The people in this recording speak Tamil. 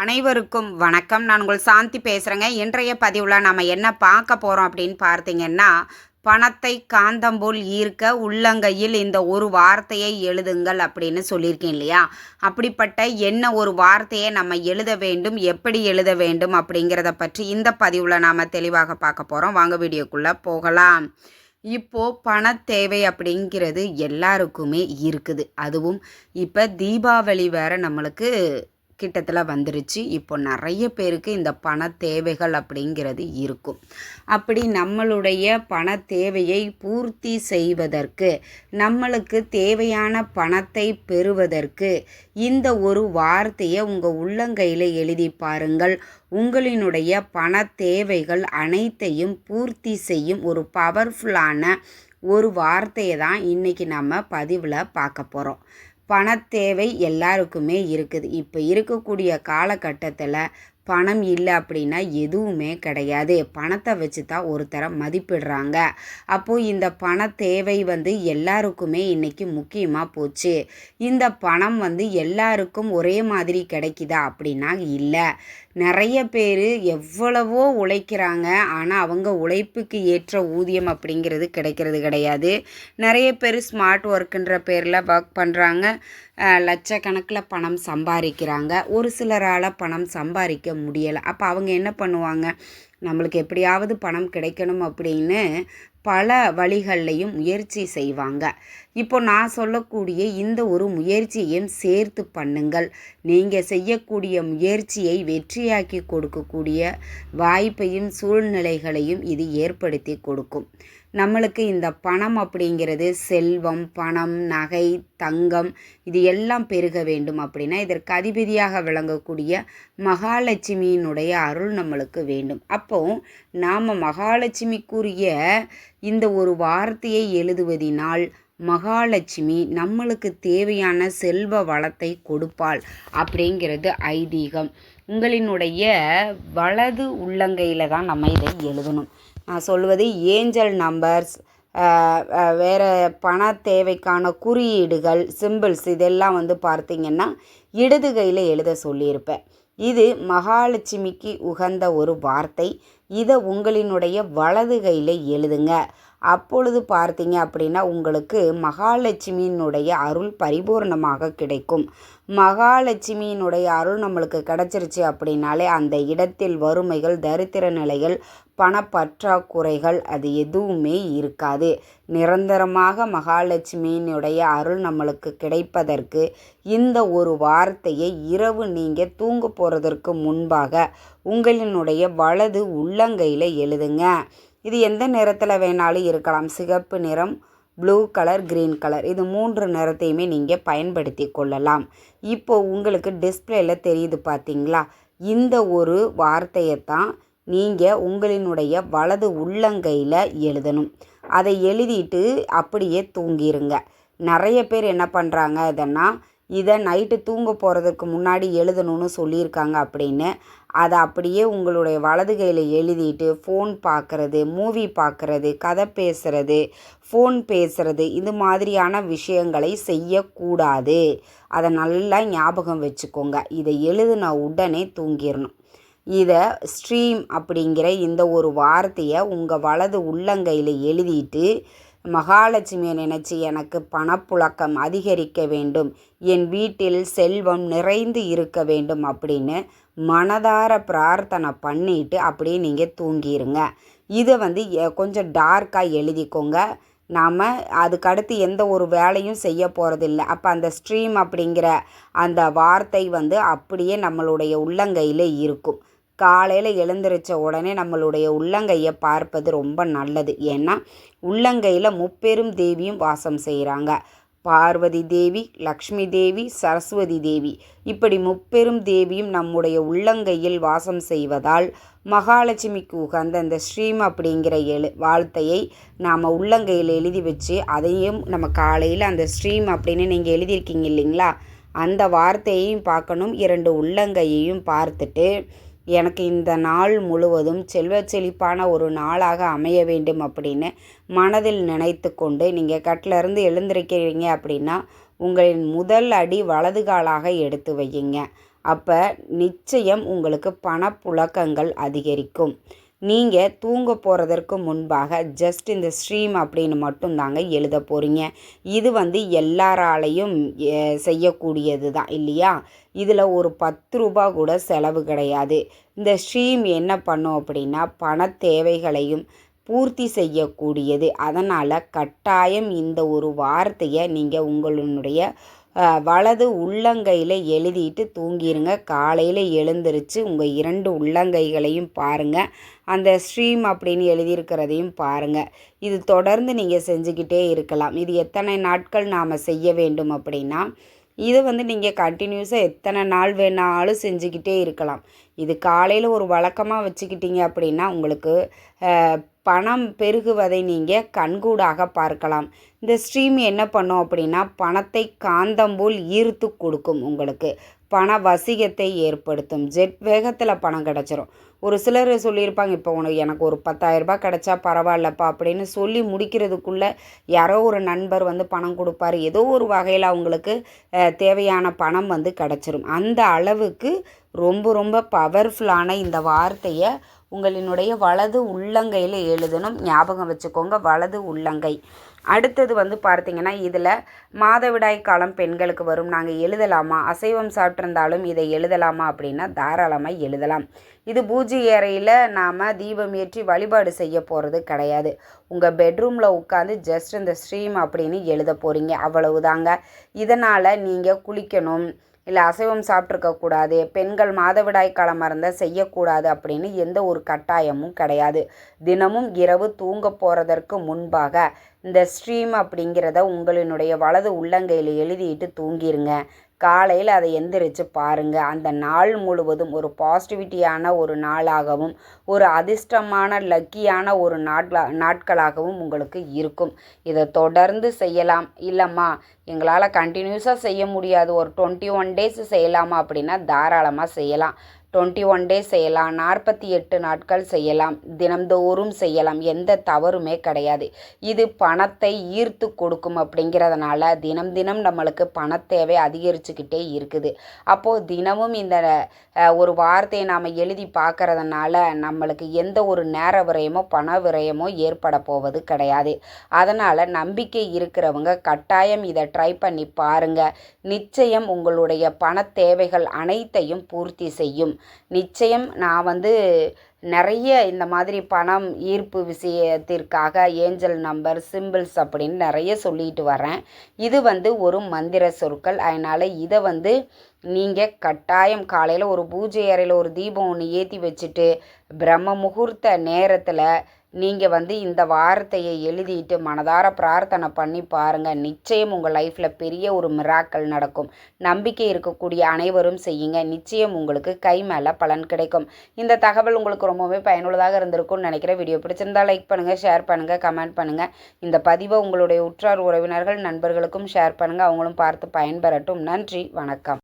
அனைவருக்கும் வணக்கம். நான் உங்கள் சாந்தி பேசுகிறேங்க இன்றைய பதிவில் நம்ம என்ன பார்க்க போகிறோம் அப்படின்னு பார்த்தீங்கன்னா பணத்தை காந்தம் போல் ஈர்க்க உள்ளங்கையில் இந்த ஒரு வார்த்தையை எழுதுங்கள் அப்படின்னு சொல்லியிருக்கேன் இல்லையா? அப்படிப்பட்ட என்ன ஒரு வார்த்தையை நம்ம எழுத வேண்டும் எப்படி எழுத வேண்டும் அப்படிங்கிறத பற்றி இந்த பதிவில் நாம் தெளிவாக பார்க்க போகிறோம் வாங்க வீடியோக்குள்ளே போகலாம். இப்போது பண தேவை அப்படிங்கிறது எல்லாருக்குமே இருக்குது. அதுவும் இப்போ தீபாவளி வேறு நம்மளுக்கு கிட்டத்தில் வந்துருச்சு. இப்போ நிறைய பேருக்கு இந்த பண தேவைகள் அப்படிங்கிறது இருக்கும். அப்படி நம்மளுடைய பண தேவையை பூர்த்தி செய்வதற்கு நம்மளுக்கு தேவையான பணத்தை பெறுவதற்கு இந்த ஒரு வார்த்தையை உங்கள் உள்ளங்கையில் எழுதி பாருங்கள். உங்களினுடைய பண தேவைகள் அனைத்தையும் பூர்த்தி செய்யும் ஒரு பவர்ஃபுல்லான ஒரு வார்த்தையை தான் இன்றைக்கி நம்ம பதிவில் பார்க்க போகிறோம் பணத்தேவை எல்லாருக்குமே இருக்குது. இப்போ இருக்கக்கூடிய காலகட்டத்தில் பணம் இல்லை அப்படின்னா எதுவுமே கிடையாது. பணத்தை வச்சு தான் ஒருத்தரை மதிப்பிடுறாங்க. அப்போது இந்த பண தேவை வந்து எல்லாருக்குமே இன்றைக்கி முக்கியமாக போச்சு. இந்த பணம் வந்து எல்லாருக்கும் ஒரே மாதிரி கிடைக்குதா அப்படின்னா இல்லை. நிறைய பேர் எவ்வளவோ உழைக்கிறாங்க. ஆனால் அவங்க உழைப்புக்கு ஏற்ற ஊதியம் அப்படிங்கிறது கிடைக்கிறது கிடையாது. நிறைய பேர் ஸ்மார்ட் ஒர்க்குன்ற பேரில் ஒர்க் பண்ணுறாங்க லட்சக்கணக்கில் பணம் சம்பாதிக்கிறாங்க. ஒரு சிலரால் பணம் சம்பாதிக்க முடியலை. அப்போ அவங்க என்ன பண்ணுவாங்க? நம்மளுக்கு எப்படியாவது பணம் கிடைக்கணும் அப்படின்னு பல வழிகள்லையும் முயற்சி செய்வாங்க. இப்போ நான் சொல்லக்கூடிய இந்த ஒரு முயற்சியையும் சேர்த்து பண்ணுங்கள். நீங்கள் செய்யக்கூடிய முயற்சியை வெற்றியாக்கி கொடுக்கக்கூடிய வாய்ப்பையும் சூழ்நிலைகளையும் இது ஏற்படுத்தி கொடுக்கும். நம்மளுக்கு இந்த பணம் அப்படிங்கிறது செல்வம் பணம் நகை தங்கம் இது எல்லாம் பெருக வேண்டும் அப்படின்னா இதற்கு அதிபதியாக விளங்கக்கூடிய மகாலட்சுமியினுடைய அருள் நம்மளுக்கு வேண்டும். அப்போ நாம் மகாலட்சுமிக்குரிய இந்த ஒரு வார்த்தையை எழுதுவதினால் மகாலட்சுமி நம்மளுக்கு தேவையான செல்வ வளத்தை கொடுப்பாள் அப்படிங்கிறது ஐதீகம். உங்களினுடைய வலது உள்ளங்கையில் தான் நம்ம இதை எழுதணும். நான் சொல்வது ஏஞ்சல் நம்பர்ஸ் வேறு பண தேவைக்கான குறியீடுகள் சிம்பிள்ஸ் இதெல்லாம் வந்து பார்த்திங்கன்னா இடது கையில் எழுத சொல்லியிருப்பேன். இது மகாலட்சுமிக்கு உகந்த ஒரு வார்த்தை. இதை உங்களினுடைய வலது கையில் எழுதுங்க. அப்பொழுது பார்த்தீங்க அப்படின்னா உங்களுக்கு மகாலட்சுமியினுடைய அருள் பரிபூர்ணமாக கிடைக்கும். மகாலட்சுமியினுடைய அருள் நம்மளுக்கு கிடச்சிருச்சு அப்படின்னாலே அந்த இடத்தில் வறுமைகள் தரித்திர நிலைகள் பணப்பற்றாக்குறைகள் அது எதுவுமே இருக்காது. நிரந்தரமாக மகாலட்சுமியினுடைய அருள் நம்மளுக்கு கிடைப்பதற்கு இந்த ஒரு வார்த்தையை இரவு நீங்கள் தூங்க போகிறதற்கு முன்பாக உங்களினுடைய வலது உள்ளங்கையில் எழுதுங்க. இது எந்த நிறத்தில் வேணாலும் இருக்கலாம். சிகப்பு நிறம் ப்ளூ கலர் க்ரீன் கலர் இது மூன்று நிறத்தையுமே நீங்கள் பயன்படுத்தி கொள்ளலாம். இப்போ உங்களுக்கு டிஸ்பிளேயில் தெரியுது பார்த்தீங்களா இந்த ஒரு வார்த்தையை தான் நீங்கள் உங்களினுடைய வலது உள்ளங்கையில் எழுதணும். அதை எழுதிட்டு அப்படியே தூங்கிடுங்க நிறைய பேர் என்ன பண்ணுறாங்க இதன்னா இதை நைட்டு தூங்க போகிறதுக்கு முன்னாடி எழுதணும்னு சொல்லியிருக்காங்க அப்படின்னு. அதை அப்படியே உங்களுடைய வலது கையில் எழுதிட்டு ஃபோன் பார்க்குறது மூவி பார்க்குறது கதை பேசுகிறது ஃபோன் பேசுகிறது இது மாதிரியான விஷயங்களை செய்யக்கூடாது. அதை நல்லா ஞாபகம் வச்சுக்கோங்க. இதை எழுதுன உடனே தூங்கிடணும். இதை ஸ்ட்ரீம் அப்படிங்கிற இந்த ஒரு வார்த்தையை உங்கள் வலது உள்ளங்கையில் எழுதிட்டு மகாலட்சுமியை நினச்சி எனக்கு பணப்புழக்கம் அதிகரிக்க வேண்டும். என் வீட்டில் செல்வம் நிறைந்து இருக்க வேண்டும் அப்படின்னு மனதார பிரார்த்தனை பண்ணிட்டு அப்படியே நீங்கள் தூங்கிடுங்க இதை வந்து கொஞ்சம் டார்க்காக எழுதிக்கோங்க. நாம் அதுக்கடுத்து எந்த ஒரு வேலையும் செய்ய போகிறதில்ல அப்போ அந்த ஸ்ட்ரீம் அப்படிங்கிற அந்த வார்த்தை வந்து அப்படியே நம்மளுடைய உள்ளங்கையில் இருக்கும். காலையில் எழுந்திரிச்ச உடனே நம்மளுடைய உள்ளங்கையை பார்ப்பது ரொம்ப நல்லது. ஏன்னா உள்ளங்கையில் முப்பெரும் தேவியும் வாசம் செய்கிறாங்க பார்வதி தேவி லக்ஷ்மி தேவி சரஸ்வதி தேவி. இப்படி முப்பெரும் தேவியும் நம்முடைய உள்ளங்கையில் வாசம் செய்வதால் மகாலட்சுமிக்கு உகந்த இந்த ஸ்ரீம் அப்படிங்கிற எழு வாழ்த்தையை நாம் உள்ளங்கையில் எழுதி வச்சு அதையும் நம்ம காலையில் அந்த ஸ்ரீம் அப்படின்னு நீங்கள் எழுதியிருக்கீங்க இல்லைங்களா? அந்த வார்த்தையையும் பார்க்கணும். இரண்டு உள்ளங்கையையும் பார்த்துட்டு எனக்கு இந்த நாள் முழுவதும் செல்வ செழிப்பான ஒரு நாளாக அமைய வேண்டும் அப்படின்னு மனதில் நினைத்து கொண்டு நீங்கள் கட்டிலருந்து எழுந்திருக்கிறீங்க அப்படின்னா உங்களின் முதல் அடி வலது காலாக எடுத்து வையுங்க. அப்போ நிச்சயம் உங்களுக்கு பணப்புழக்கங்கள் அதிகரிக்கும். நீங்கள் தூங்க போகிறதற்கு முன்பாக ஜஸ்ட் இந்த ஸ்ட்ரீம் அப்படின்னு மட்டும்தாங்க எழுத போகிறீங்க இது வந்து எல்லாராலையும் செய்யக்கூடியது தான் இல்லையா? இதில் ஒரு பத்து ரூபா கூட செலவு கிடையாது. இந்த ஸ்ட்ரீம் என்ன பண்ணும் அப்படின்னா பண தேவைகளையும் பூர்த்தி செய்யக்கூடியது. அதனால் கட்டாயம் இந்த ஒரு வார்த்தையை நீங்கள் உங்களுடைய வலது உள்ளங்கையில் எழுதிட்டு தூங்கிடுங்க காலையில் எழுந்திரிச்சு உங்கள் இரண்டு உள்ளங்கைகளையும் பாருங்கள் அந்த ஸ்ட்ரீம் அப்படின்னு எழுதியிருக்கிறதையும் பாருங்கள் இது தொடர்ந்து நீங்கள் செஞ்சுக்கிட்டே இருக்கலாம். இது எத்தனை நாட்கள் நாம் செய்ய வேண்டும் அப்படின்னா இதை வந்து நீங்கள் கண்டினியூஸாக எத்தனை நாள் வேணாலும் செஞ்சுக்கிட்டே இருக்கலாம். இது காலையில் ஒரு வழக்கமாக வச்சுக்கிட்டீங்க அப்படின்னா உங்களுக்கு பணம் பெருகுவதை நீங்கள் கண்கூடாக பார்க்கலாம். இந்த ஸ்ட்ரீம் என்ன பண்ணும் அப்படின்னா பணத்தை காந்தம் போல் ஈர்த்து கொடுக்கும் உங்களுக்கு. பண வசிகத்தை ஏற்படுத்தும். ஜெட் வேகத்தில் பணம் கிடச்சிரும். ஒரு சிலர் சொல்லியிருப்பாங்க இப்போ உனக்கு எனக்கு ஒரு பத்தாயிரரூபா கிடச்சா பரவாயில்லப்பா அப்படின்னு சொல்லி முடிக்கிறதுக்குள்ளே யாரோ ஒரு நண்பர் வந்து பணம் கொடுப்பாரு. ஏதோ ஒரு வகையில் அவங்களுக்கு தேவையான பணம் வந்து கிடச்சிரும். அந்த அளவுக்கு ரொம்ப ரொம்ப பவர்ஃபுல்லான இந்த வார்த்தையை உங்களினுடைய வலது உள்ளங்கையில் எழுதணும். ஞாபகம் வச்சுக்கோங்க வலது உள்ளங்கை. அடுத்தது வந்து பார்த்தீங்கன்னா இதில் மாதவிடாய் காலம் பெண்களுக்கு வரும். நாங்கள் எழுதலாமா? அசைவம் சாப்பிட்ருந்தாலும் இதை எழுதலாமா அப்படின்னா தாராளமாக எழுதலாம். இது பூஜை அறையில் நாம் தீபம் ஏற்றி வழிபாடு செய்ய போகிறது கிடையாது. உங்கள் பெட்ரூமில் உட்காந்து ஜஸ்ட் இந்த ஸ்ட்ரீம் அப்படின்னு எழுத போகிறீங்க அவ்வளவுதாங்க. இதனால் நீங்கள் குளிக்கணும். இல்லை அசைவம் சாப்பிட்ருக்கக்கூடாது பெண்கள் மாதவிடாய் காலமாக இருந்தால் செய்யக்கூடாது அப்படின்னு எந்த ஒரு கட்டாயமும் கிடையாது. தினமும் இரவு தூங்க போகிறதற்கு முன்பாக இந்த ஸ்ட்ரீம் அப்படிங்கிறத உங்களினுடைய வலது உள்ளங்கையில் எழுதிட்டு தூங்கிடுங்க காலையில் அதை எந்திரிச்சு பாருங்கள் அந்த நாள் முழுவதும் ஒரு பாசிட்டிவிட்டியான ஒரு நாளாகவும் ஒரு அதிர்ஷ்டமான லக்கியான ஒரு நாட்களா நாட்களாகவும் உங்களுக்கு இருக்கும். இதை தொடர்ந்து செய்யலாம். இல்லைம்மா எங்களால் கண்டினியூஸாக செய்ய முடியாது. ஒரு டுவெண்ட்டி ஒன் டேஸ் செய்யலாமா அப்படின்னா தாராளமாக செய்யலாம். டுவெண்ட்டி ஒன் டேஸ் செய்யலாம் நாற்பத்தி எட்டு நாட்கள் செய்யலாம் தினம்தோறும் செய்யலாம் எந்த தவறுமே கிடையாது. இது பணத்தை ஈர்த்து கொடுக்கும் அப்படிங்கிறதுனால தினம் தினம் நம்மளுக்கு பண தேவை அதிகரிச்சுக்கிட்டே இருக்குது. அப்போது தினமும் இந்த ஒரு வார்த்தையை நாம் எழுதி பார்க்கறதுனால நம்மளுக்கு எந்த ஒரு நேர விரயமோ பண விரயமோ ஏற்பட போவது கிடையாது. அதனால் நம்பிக்கை இருக்கிறவங்க கட்டாயம் இதை ட்ரை பண்ணி பாருங்கள் நிச்சயம் உங்களுடைய பண தேவைகள் அனைத்தையும் பூர்த்தி செய்யும். நிச்சயம் நான் வந்து நிறைய இந்த மாதிரி பணம் ஈர்ப்பு விஷயத்திற்காக ஏஞ்சல் நம்பர் சிம்பிள்ஸ் அப்படின்னு நிறைய சொல்லிட்டு வரேன். இது வந்து ஒரு மந்திர சொற்கள். அதனால் இதை வந்து நீங்கள் கட்டாயம் காலையில் ஒரு பூஜை அறையில் ஒரு தீபம் ஒன்று ஏற்றி வச்சுட்டு பிரம்ம முகூர்த்த நேரத்தில் நீங்கள் வந்து இந்த வார்த்தையை எழுதிட்டு மனதார பிரார்த்தனை பண்ணி பாருங்கள் நிச்சயம் உங்கள் லைஃப்பில் பெரிய ஒரு மிராக்கள் நடக்கும். நம்பிக்கை இருக்கக்கூடிய அனைவரும் செய்யுங்க. நிச்சயம் உங்களுக்கு கை மேலே பலன் கிடைக்கும். இந்த தகவல் உங்களுக்கு ரொம்பவே பயனுள்ளதாக இருந்திருக்கும்னு நினைக்கிறேன். வீடியோ பிடிச்சிருந்தா லைக் பண்ணுங்கள் ஷேர் பண்ணுங்கள் கமெண்ட் பண்ணுங்கள் இந்த பதிவை உங்களுடைய உற்றார் உறவினர்கள் நண்பர்களுக்கும் ஷேர் பண்ணுங்கள் அவங்களும் பார்த்து பயன்பெறட்டும். நன்றி வணக்கம்.